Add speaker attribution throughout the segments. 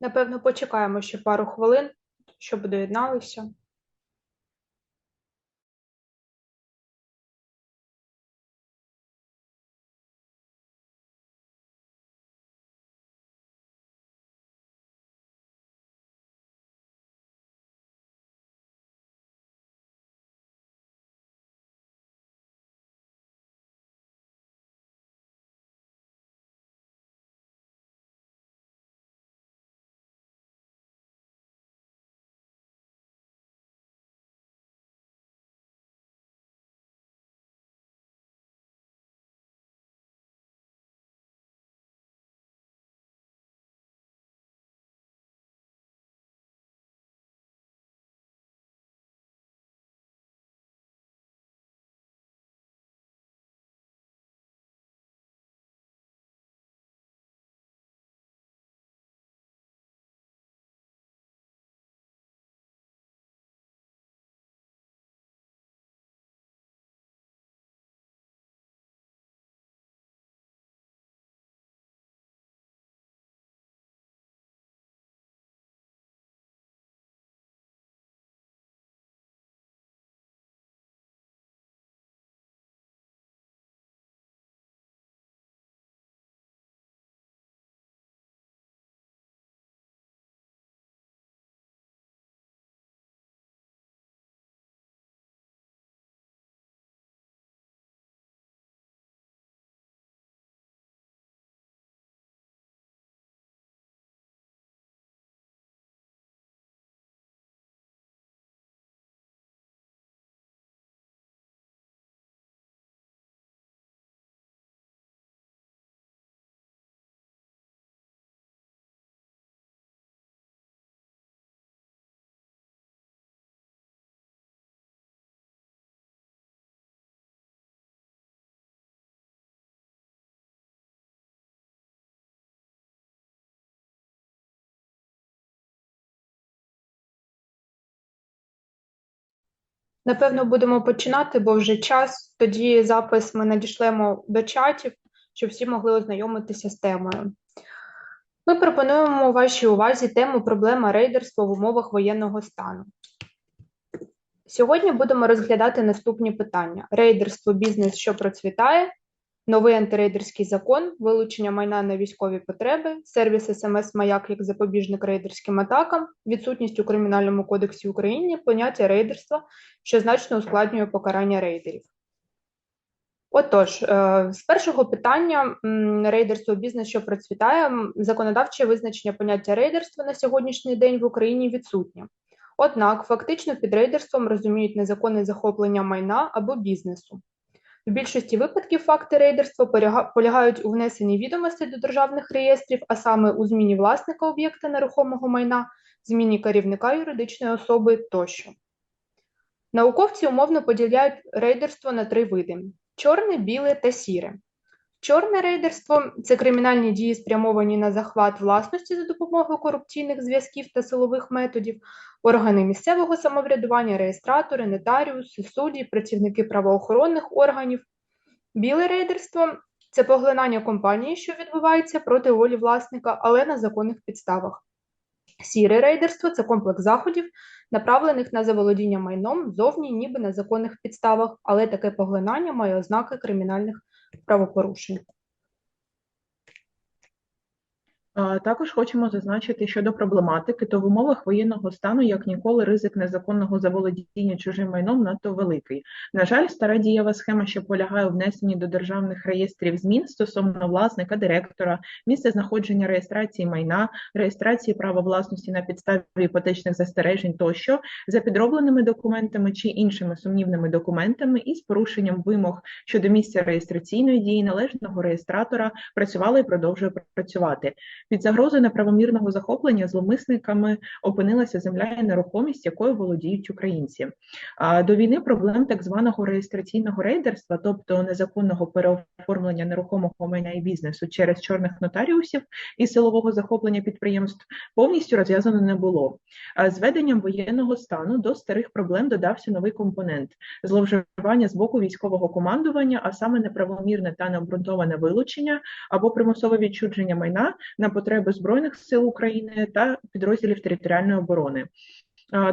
Speaker 1: Напевно, почекаємо ще пару хвилин, щоб доєдналися. Напевно, будемо починати, бо вже час. Тоді запис ми надішлемо до чатів, щоб всі могли ознайомитися з темою. Ми пропонуємо вашій увазі тему проблема рейдерства в умовах воєнного стану. Сьогодні будемо розглядати наступні питання: рейдерство, бізнес, що процвітає, новий антирейдерський закон, вилучення майна на військові потреби, сервіс СМС Маяк як запобіжник рейдерським атакам, відсутність у Кримінальному кодексі України поняття рейдерства, що значно ускладнює покарання рейдерів. Отож, е, з першого питання рейдерство бізнес, що процвітає, законодавче визначення поняття рейдерства на сьогоднішній день в Україні відсутнє. Однак фактично під рейдерством розуміють незаконне захоплення майна або бізнесу. В більшості випадків факти рейдерства полягають у внесенні відомостей до державних реєстрів, а саме у зміні власника об'єкта нерухомого майна, зміні керівника юридичної особи тощо. Науковці умовно поділяють рейдерство на три види: чорне, біле та сіре. Чорне рейдерство це кримінальні дії, спрямовані на захват власності за допомогою корупційних зв'язків та силових методів, органи місцевого самоврядування, реєстратори, нотаріуси, судді, працівники правоохоронних органів. Біле рейдерство це поглинання компанії, що відбувається проти волі власника, але на законних підставах. Сіре рейдерство це комплекс заходів, направлених на заволодіння майном зовні ніби на законних підставах, але таке поглинання має ознаки кримінальних правопорушень.
Speaker 2: А, Також хочемо зазначити щодо проблематики, то в умовах воєнного стану, як ніколи, ризик незаконного заволодіння чужим майном надто великий. На жаль, стара дієва схема, що полягає у внесенні до державних реєстрів змін стосовно власника, директора, місця знаходження реєстрації майна, реєстрації права власності на підставі іпотечних застережень тощо, за підробленими документами чи іншими сумнівними документами і з порушенням вимог щодо місця реєстраційної дії належного реєстратора працювала і продовжує працювати. Під загрозою неправомірного захоплення зловмисниками опинилася земля і нерухомість, якою володіють українці. До війни проблем так званого реєстраційного рейдерства, тобто незаконного переоформлення нерухомого майна і бізнесу через чорних нотаріусів і силового захоплення підприємств, повністю розв'язано не було. З введенням воєнного стану до старих проблем додався новий компонент зловживання з боку військового командування, а саме неправомірне та необґрунтоване вилучення або примусове відчудження майна на потреби Збройних сил України та підрозділів територіальної оборони.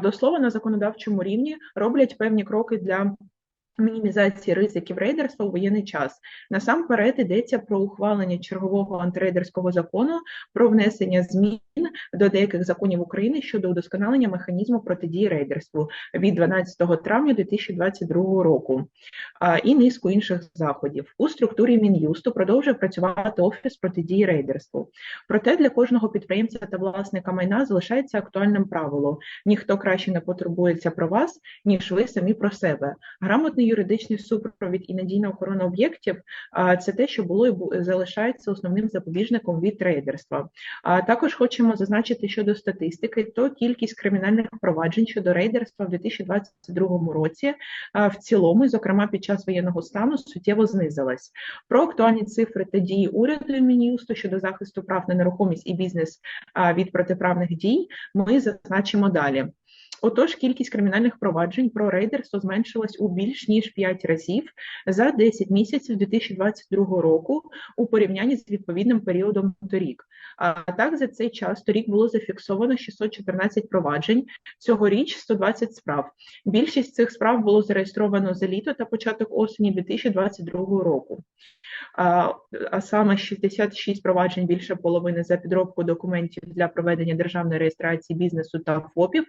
Speaker 2: До слова, на законодавчому рівні роблять певні кроки для мінімізації ризиків рейдерства у воєнний час. Насамперед йдеться про ухвалення чергового антирейдерського закону про внесення змін до деяких законів України щодо удосконалення механізму протидії рейдерству від 12 травня 2022 року і низку інших заходів. У структурі Мін'юсту продовжує працювати офіс протидії рейдерству. Проте для кожного підприємця та власника майна залишається актуальним правило: ніхто краще не потурбується про вас, ніж ви самі про себе. Грамотний юридичний супровід і надійна охорона об'єктів це те, що було і залишається основним запобіжником від рейдерства. Також хочемо зазначити щодо статистики, то кількість кримінальних проваджень щодо рейдерства в 2022 році в цілому, зокрема під час воєнного стану, суттєво знизилась. Про актуальні цифри та дії уряду і Мін'юсту щодо захисту прав на нерухомість і бізнес від протиправних дій ми зазначимо далі. Отож, кількість кримінальних проваджень про рейдерство зменшилась у більш ніж 5 разів за 10 місяців 2022 року у порівнянні з відповідним періодом торік. А так за цей час торік було зафіксовано 614 проваджень, цьогоріч 120 справ. Більшість цих справ було зареєстровано за літо та початок осені 2022 року. А, а саме 66 проваджень більше половини за підробку документів для проведення державної реєстрації бізнесу та ФОПів,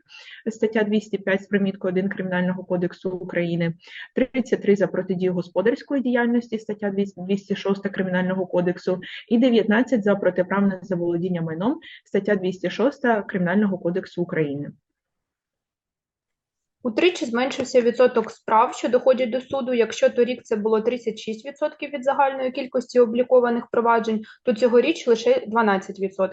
Speaker 2: стаття 205 з приміткою 1 Кримінального кодексу України, 33 за протидію господарської діяльності, стаття 206 Кримінального кодексу, і 19 за протиправне заволодіння майном, стаття 206 Кримінального кодексу України.
Speaker 1: Утричі зменшився відсоток справ, що доходять до суду. Якщо торік це було 36% від загальної кількості облікованих проваджень, то цьогоріч лише 12%.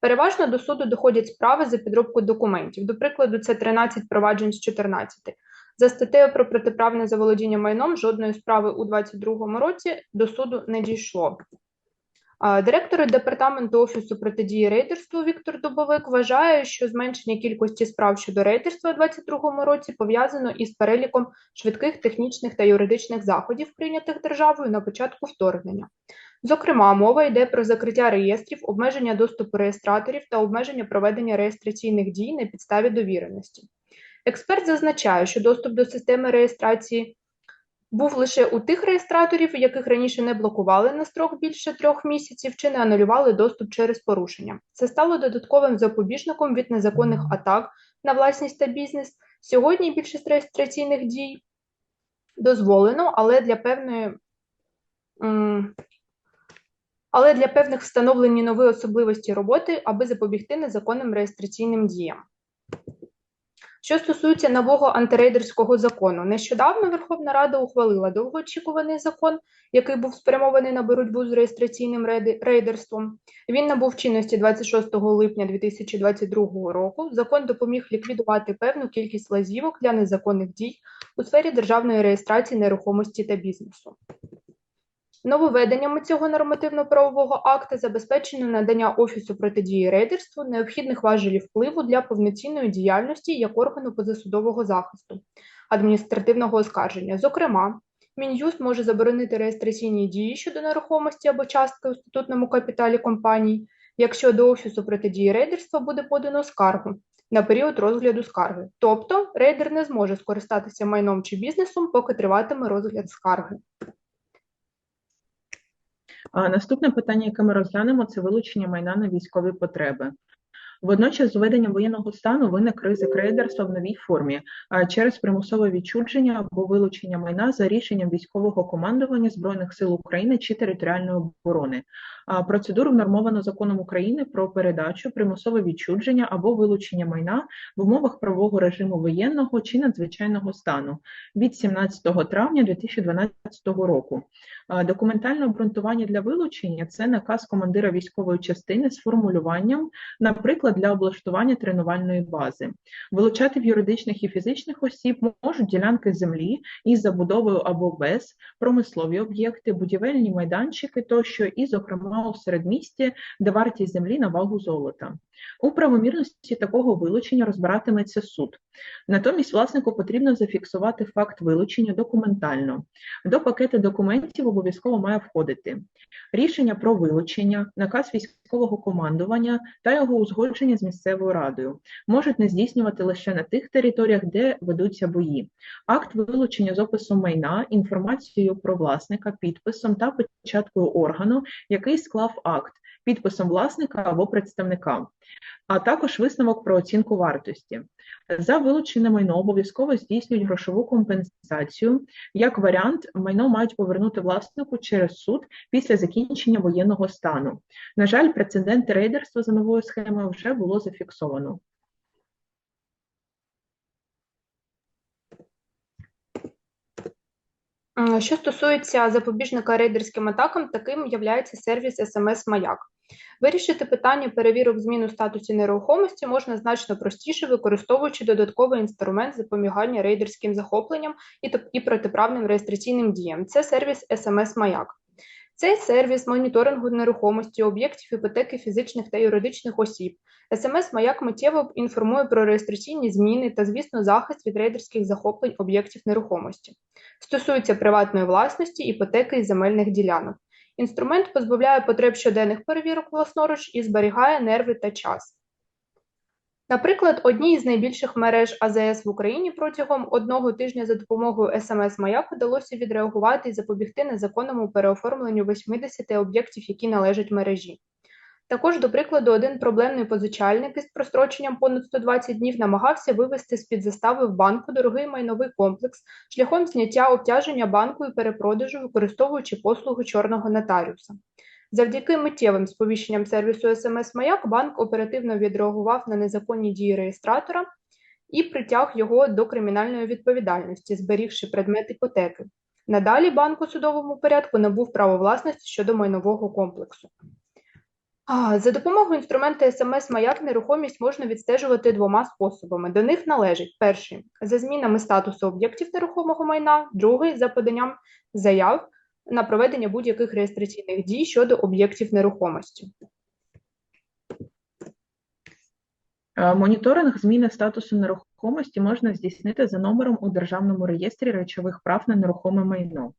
Speaker 1: Переважно до суду доходять справи за підробку документів. До прикладу, це 13 проваджень з 14. За статтею про протиправне заволодіння майном жодної справи у 2022 році до суду не дійшло. Директор департаменту офісу протидії рейдерству Віктор Дубовик вважає, що зменшення кількості справ щодо рейдерства у 2022 році пов'язано із переліком швидких технічних та юридичних заходів, прийнятих державою на початку вторгнення. Зокрема, мова йде про закриття реєстрів, обмеження доступу реєстраторів та обмеження проведення реєстраційних дій на підставі довіреності. Експерт зазначає, що доступ до системи реєстрації був лише у тих реєстраторів, яких раніше не блокували на строк більше трьох місяців чи не анулювали доступ через порушення. Це стало додатковим запобіжником від незаконних атак на власність та бізнес. Сьогодні більшість реєстраційних дій дозволено, але для певної. м, Але для певних встановлені нові особливості роботи, аби запобігти незаконним реєстраційним діям. Що стосується нового антирейдерського закону, нещодавно Верховна Рада ухвалила довгоочікуваний закон, який був спрямований на боротьбу з реєстраційним рейдерством. Він набув чинності 26 липня 2022 року. Закон допоміг ліквідувати певну кількість лазівок для незаконних дій у сфері державної реєстрації нерухомості та бізнесу. Нововведеннями цього нормативно-правового акта забезпечено надання Офісу протидії рейдерству необхідних важелів впливу для повноцінної діяльності як органу позасудового захисту, адміністративного оскарження. Зокрема, Мін'юст може заборонити реєстраційні дії щодо нерухомості або частки у статутному капіталі компаній, якщо до Офісу протидії рейдерства буде подано скаргу на період розгляду скарги. Тобто рейдер не зможе скористатися майном чи бізнесом, поки триватиме розгляд скарги.
Speaker 2: Наступне питання, яке ми розглянемо, це вилучення майна на військові потреби. Водночас, з введенням воєнного стану виник ризик рейдерства в новій формі через примусове відчудження або вилучення майна за рішенням військового командування Збройних сил України чи територіальної оборони. Процедуру внормовано законом України про передачу, примусове відчудження або вилучення майна в умовах правового режиму воєнного чи надзвичайного стану від 17 травня 2012 року. Документальне обґрунтування для вилучення це наказ командира військової частини з формулюванням, наприклад, для облаштування тренувальної бази. Вилучати в юридичних і фізичних осіб можуть ділянки землі із забудовою або без, промислові об'єкти, будівельні майданчики тощо, і, зокрема, у середмісті, де вартість землі на вагу золота. У правомірності такого вилучення розбиратиметься суд. Натомість власнику потрібно зафіксувати факт вилучення документально. До пакету документів обов'язково має входити рішення про вилучення, наказ військового командування та його узгодження з місцевою радою. Можуть не здійснювати лише на тих територіях, де ведуться бої. Акт вилучення з опису майна, інформацією про власника, підписом та печаткою органу, який склав акт, підписом власника або представника, а також висновок про оцінку вартості. За вилучене майно обов'язково здійснюють грошову компенсацію. Як варіант, майно мають повернути власнику через суд після закінчення воєнного стану. На жаль, прецеденти рейдерства за новою схемою вже було зафіксовано.
Speaker 1: Що стосується запобіжника рейдерським атакам, таким є сервіс SMS Маяк. Вирішити питання перевірок змін у статусі нерухомості можна значно простіше, використовуючи додатковий інструмент запобігання рейдерським захопленням і, протиправним реєстраційним діям. Це сервіс SMS Маяк. Цей сервіс моніторингу нерухомості, об'єктів іпотеки фізичних та юридичних осіб. SMS Маяк миттєво інформує про реєстраційні зміни та, звісно, захист від рейдерських захоплень об'єктів нерухомості. Стосується приватної власності, іпотеки і земельних ділянок. Інструмент позбавляє потреб щоденних перевірок власноруч і зберігає нерви та час. Наприклад, одній із найбільших мереж АЗС в Україні протягом одного тижня за допомогою СМС Маяк вдалося відреагувати і запобігти незаконному переоформленню 80 об'єктів, які належать мережі. Також, до прикладу, один проблемний позичальник із простроченням понад 120 днів намагався вивести з-під застави в банку дорогий майновий комплекс шляхом зняття обтяження банку і перепродажу, використовуючи послугу чорного нотаріуса. Завдяки миттєвим сповіщенням сервісу SMS Маяк банк оперативно відреагував на незаконні дії реєстратора і притяг його до кримінальної відповідальності, зберігши предмет іпотеки. Надалі банк у судовому порядку набув право власності щодо майнового комплексу. За допомогою інструменту SMS Маяк нерухомість можна відстежувати двома способами. До них належить перший за змінами статусу об'єктів нерухомого майна, другий за поданням заяв на проведення будь-яких реєстраційних дій щодо об'єктів нерухомості.
Speaker 2: Е, Моніторинг зміни статусу нерухомості можна здійснити за номером у Державному реєстрі речових прав на нерухоме майно.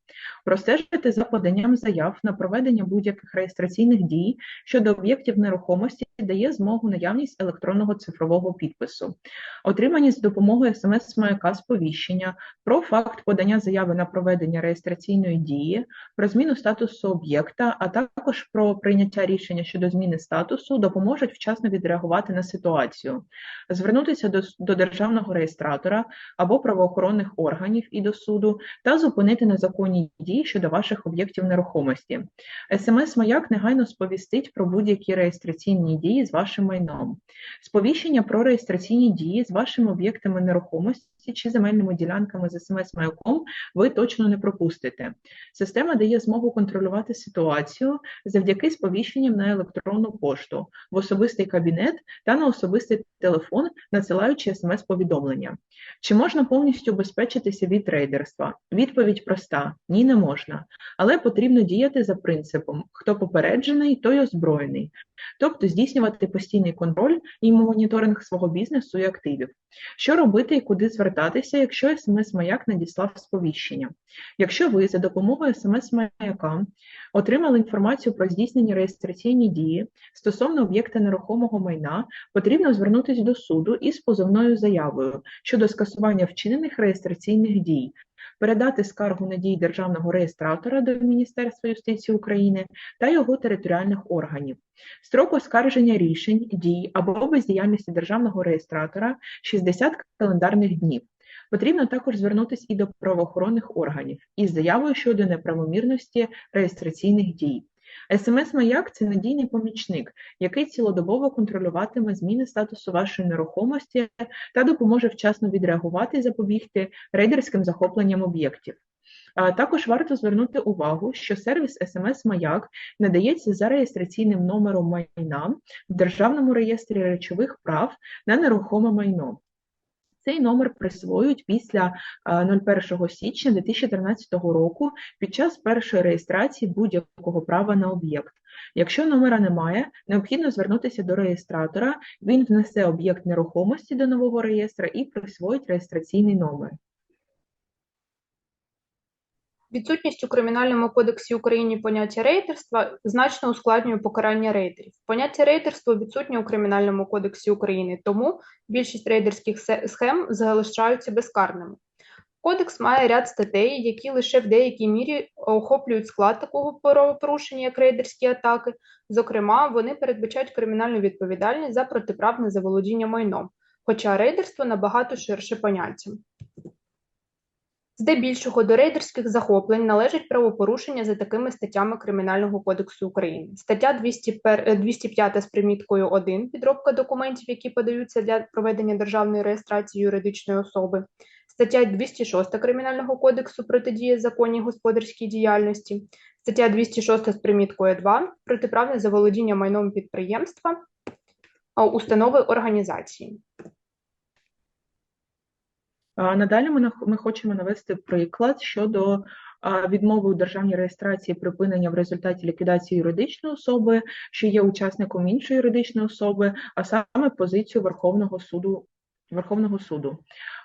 Speaker 2: Простежити за поданням заяв на проведення будь-яких реєстраційних дій щодо об'єктів нерухомості дає змогу наявність електронного цифрового підпису. Отримані з допомогою смс-маяка сповіщення про факт подання заяви на проведення реєстраційної дії, про зміну статусу об'єкта, а також про прийняття рішення щодо зміни статусу допоможуть вчасно відреагувати на ситуацію, звернутися до, до державного реєстратора або правоохоронних органів і до суду та зупинити незаконні дії щодо ваших об'єктів нерухомості. СМС-маяк негайно сповістить про будь-які реєстраційні дії з вашим майном. Сповіщення про реєстраційні дії з вашими об'єктами нерухомості чи земельними ділянками з СМС-маяком ви точно не пропустите. Система дає змогу контролювати ситуацію завдяки сповіщенням на електронну пошту, в особистий кабінет та на особистий телефон, надсилаючи смс-повідомлення. Чи можна повністю убезпечитися від рейдерства? Відповідь проста: ні, не можна. Але потрібно діяти за принципом: хто попереджений, той озброєний. Тобто здійснювати постійний контроль і моніторинг свого бізнесу і активів. Що робити і куди звертатися, якщо смс-маяк надіслав сповіщення? Якщо ви за допомогою смс-маяка отримали інформацію про здійснені реєстраційні дії стосовно об'єкта нерухомого майна, потрібно звернутися до суду із позовною заявою щодо скасування вчинених реєстраційних дій, передати скаргу на дії державного реєстратора до Міністерства юстиції України та його територіальних органів. Строк оскарження рішень, дій або бездіяльності державного реєстратора 60 календарних днів. Потрібно також звернутися і до правоохоронних органів із заявою щодо неправомірності реєстраційних дій. СМС-маяк це надійний помічник, який цілодобово контролюватиме зміни статусу вашої нерухомості та допоможе вчасно відреагувати і запобігти рейдерським захопленням об'єктів. Також варто звернути увагу, що сервіс SMS-маяк надається за реєстраційним номером майна в Державному реєстрі речових прав на нерухоме майно. Цей номер присвоюють після 01 січня 2013 року під час першої реєстрації будь-якого права на об'єкт. Якщо номера немає, необхідно звернутися до реєстратора, він внесе об'єкт нерухомості до нового реєстра і присвоїть реєстраційний номер.
Speaker 1: Відсутність у Кримінальному кодексі України поняття рейдерства значно ускладнює покарання рейдерів. Поняття рейдерство відсутнє у Кримінальному кодексі України, тому більшість рейдерських схем залишаються безкарними. Кодекс має ряд статей, які лише в деякій мірі охоплюють склад такого правопорушення, як рейдерські атаки. Зокрема, вони передбачають кримінальну відповідальність за протиправне заволодіння майном, хоча рейдерство набагато ширше поняття. Здебільшого до рейдерських захоплень належать правопорушення за такими статтями Кримінального кодексу України. Стаття 200 пер- е, 205 з приміткою 1 підробка документів, які подаються для проведення державної реєстрації юридичної особи. Стаття 206 Кримінального кодексу протидія законній господарській діяльності. Стаття 206 з приміткою 2 протиправне заволодіння майном підприємства, установи організації.
Speaker 2: Надалі ми, ми хочемо навести приклад щодо відмови у державній реєстрації припинення в результаті ліквідації юридичної особи, що є учасником іншої юридичної особи, а саме позицію Верховного суду. Верховного суду.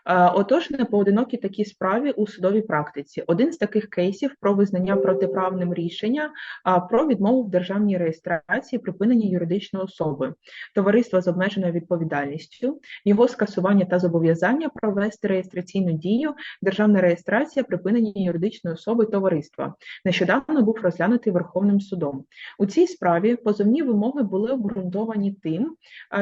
Speaker 2: Е, Отож, не поодинокі такі справи у судовій практиці. Один з таких кейсів про визнання протиправним рішення про відмову в державній реєстрації припинення юридичної особи, товариства з обмеженою відповідальністю, його скасування та зобов'язання провести реєстраційну дію, державна реєстрація припинення юридичної особи товариства. Нещодавно був розглянутий Верховним судом. У цій справі позовні вимоги були обґрунтовані тим,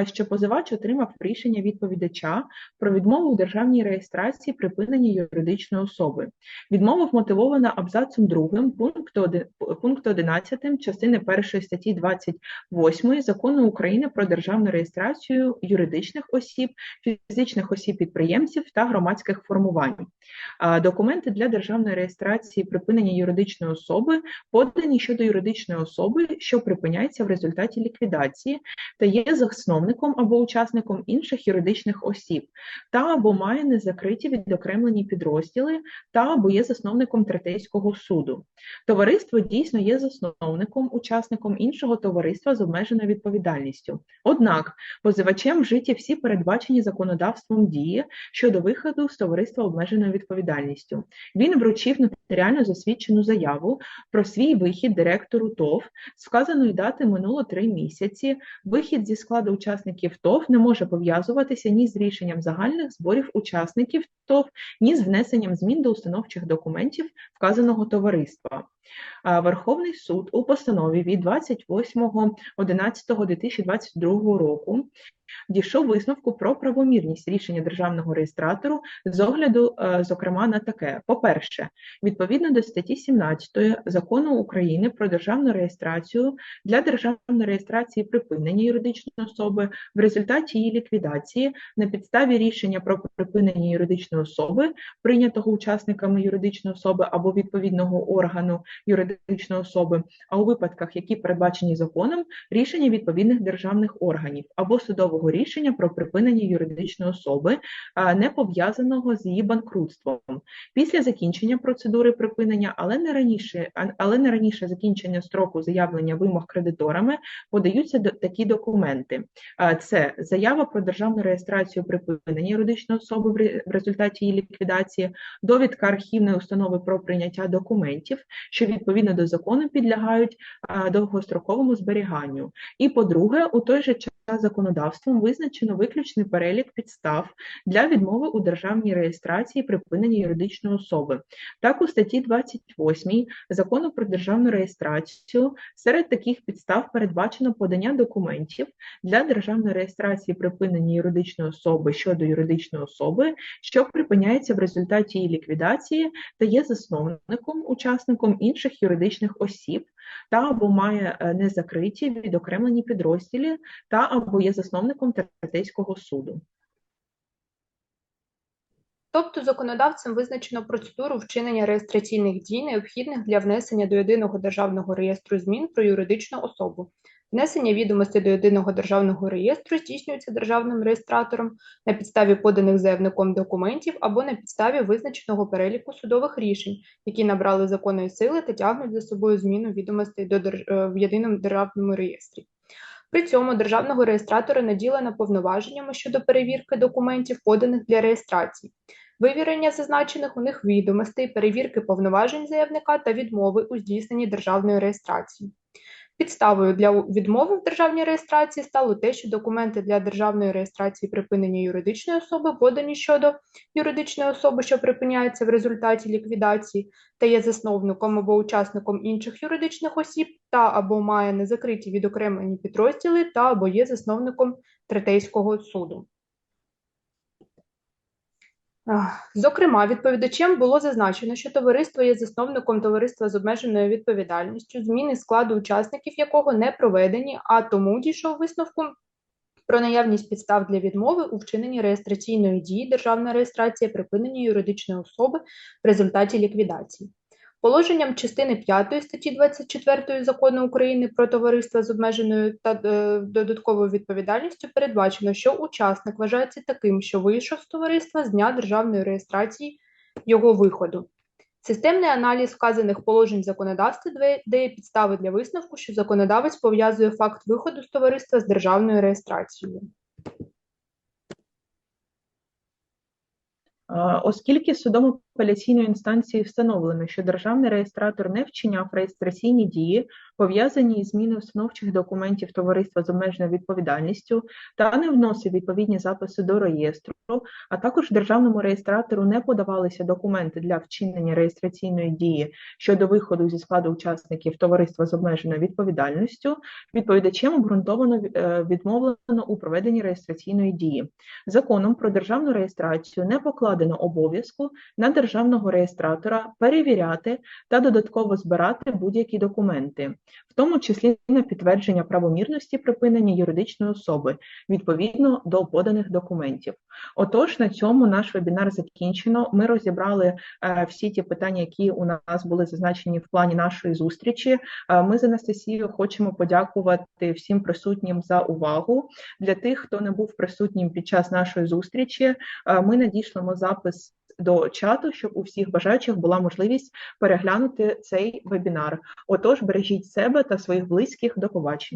Speaker 2: що позивач отримав рішення відповідача про відмову у державній реєстрації припинення юридичної особи. Відмова вмотивована абзацом 2 пункту пункту 11 частини 1 статті 28 Закону України про державну реєстрацію юридичних осіб, фізичних осіб-підприємців та громадських формувань. Документи для державної реєстрації припинення юридичної особи подані щодо юридичної особи, що припиняється в результаті ліквідації та є засновником або учасником інших юридичних осіб, та або має незакриті відокремлені підрозділи, та або є засновником третейського суду. Товариство дійсно є засновником, учасником іншого товариства з обмеженою відповідальністю. Однак позивачем вжиті всі передбачені законодавством дії щодо виходу з товариства обмеженою відповідальністю. Він вручив нотаріально засвідчену заяву про свій вихід директору ТОВ з вказаної дати минуло три місяці. Вихід зі складу учасників ТОВ не може пов'язуватися ні з рішенням загальних зборів учасників ТОВ, ні з внесенням змін до установчих документів вказаного товариства. Верховний суд у постанові від 28.11.2022 року дійшов висновку про правомірність рішення державного реєстратору з огляду, е, зокрема, на таке: по-перше, відповідно до статті 17 закону України про державну реєстрацію для державної реєстрації припинення юридичної особи в результаті її ліквідації на підставі рішення про припинення юридичної особи, прийнятого учасниками юридичної особи або відповідного органу юридичної особи, а у випадках, які передбачені законом, рішення відповідних державних органів або судового рішення про припинення юридичної особи, не пов'язаного з її банкрутством. Після закінчення процедури припинення, але не раніше, але не раніше закінчення строку заявлення вимог кредиторами, подаються такі документи. Це заява про державну реєстрацію припинення юридичної особи в результаті її ліквідації, довідка архівної установи про прийняття документів, що відповідно до закону підлягають довгостроковому зберіганню. І по-друге, у той же час законодавством визначено виключний перелік підстав для відмови у державній реєстрації припинення юридичної особи. Так, у статті 28 Закону про державну реєстрацію серед таких підстав передбачено подання документів для державної реєстрації припинення юридичної особи щодо юридичної особи, що припиняється в результаті її ліквідації та є засновником, учасником інших юридичних осіб, та або має е, незакриті відокремлені підрозділі, та або є засновником Третейського суду.
Speaker 1: Тобто законодавцем визначено процедуру вчинення реєстраційних дій, необхідних для внесення до єдиного державного реєстру змін про юридичну особу. Внесення відомостей до єдиного державного реєстру здійснюється державним реєстратором на підставі поданих заявником документів або на підставі визначеного переліку судових рішень, які набрали законної сили та тягнуть за собою зміну відомостей до держ... е, в єдиному державному реєстрі. При цьому державного реєстратора наділено повноваженнями щодо перевірки документів, поданих для реєстрації. вивірення зазначених у них відомостей, перевірки повноважень заявника та відмови у здійсненні державної реєстрації. Підставою для відмови в державній реєстрації стало те, що документи для державної реєстрації припинення юридичної особи подані щодо юридичної особи, що припиняється в результаті ліквідації, та є засновником або учасником інших юридичних осіб, та або має незакриті відокремлені підрозділи, та або є засновником третейського суду. Зокрема, відповідачем було зазначено, що товариство є засновником товариства з обмеженою відповідальністю, зміни складу учасників якого не проведені, а тому дійшов висновку про наявність підстав для відмови у вчиненні реєстраційної дії державна реєстрація припинення юридичної особи в результаті ліквідації. Положенням частини 5 статті 24 Закону України про товариства з обмеженою та е, додатковою відповідальністю передбачено, що учасник вважається таким, що вийшов з товариства з дня державної реєстрації його виходу. Системний аналіз вказаних положень законодавства дає- підстави для висновку, що законодавець пов'язує факт виходу з товариства з державною реєстрацією.
Speaker 2: Оскільки судом апеляційної інстанції встановлено, що державний реєстратор не вчиняв реєстраційні дії, пов'язані із зміною установчих документів товариства з обмеженою відповідальністю, та не вносив відповідні записи до реєстру, а також державному реєстратору не подавалися документи для вчинення реєстраційної дії щодо виходу зі складу учасників товариства з обмеженою відповідальністю, відповідачем обґрунтовано е, відмовлено у проведенні реєстраційної дії. Законом про державну реєстрацію не покладено обов'язку на державного реєстратора перевіряти та додатково збирати будь-які документи, в тому числі на підтвердження правомірності припинення юридичної особи відповідно до поданих документів. Отож, на цьому наш вебінар закінчено. Ми розібрали е, всі ті питання, які у нас були зазначені в плані нашої зустрічі. Е, Ми з Анастасією хочемо подякувати всім присутнім за увагу. Для тих, хто не був присутнім під час нашої зустрічі, е, ми надішлемо запис до чату, щоб у всіх бажаючих була можливість переглянути цей вебінар. Отож, бережіть себе та своїх близьких. До побачення.